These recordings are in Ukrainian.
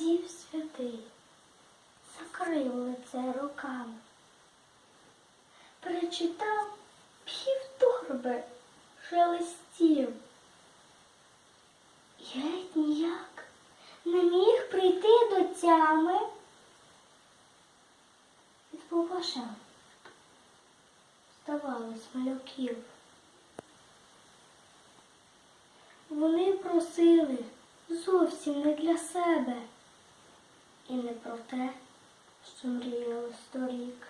сидів святий, закрив лице руками, перечитав півторби шелестів. Геть ніяк не міг прийти до тями. Від побажань здавалось малюків. Вони просили зовсім не для себе і не про те, що мріяли сторік.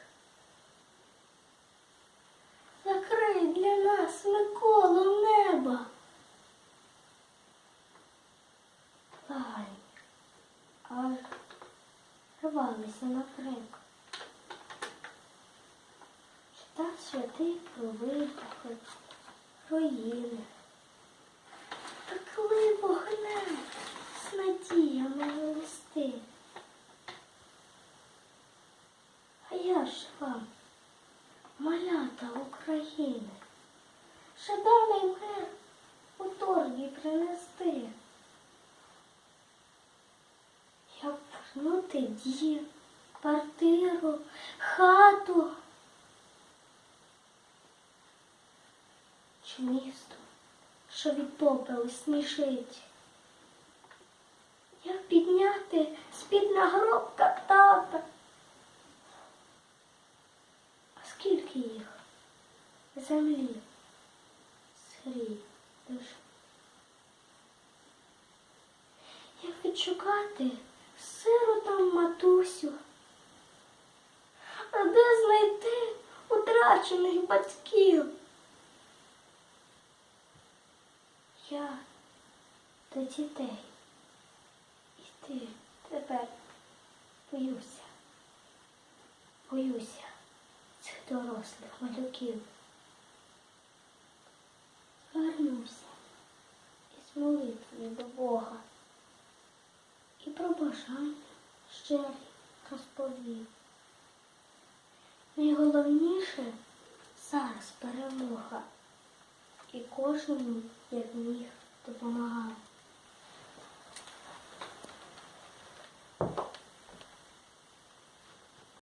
Закрий для нас Миколу неба. Благай, аж рвалися на крик. Читав святий про вибухи, руїни. Та коли вогнем з надіями листи. А я ж вам, малята України, жаданий мир у торбі принести. Як вернути дім, квартиру, хату. Чи місто, що від попелу смішить? Як підняти з-під нагробка Їх? Землі, сирій душ. Як відшукати сиротам матусю? А де знайти утрачених батьків? Я до дітей. І ти тепер боюся. Боюся дорослих малюків. Вернуся із молитвою до Бога і про бажання щирі розповів. Найголовніше зараз перемога, і кожному, як міг, допомагав.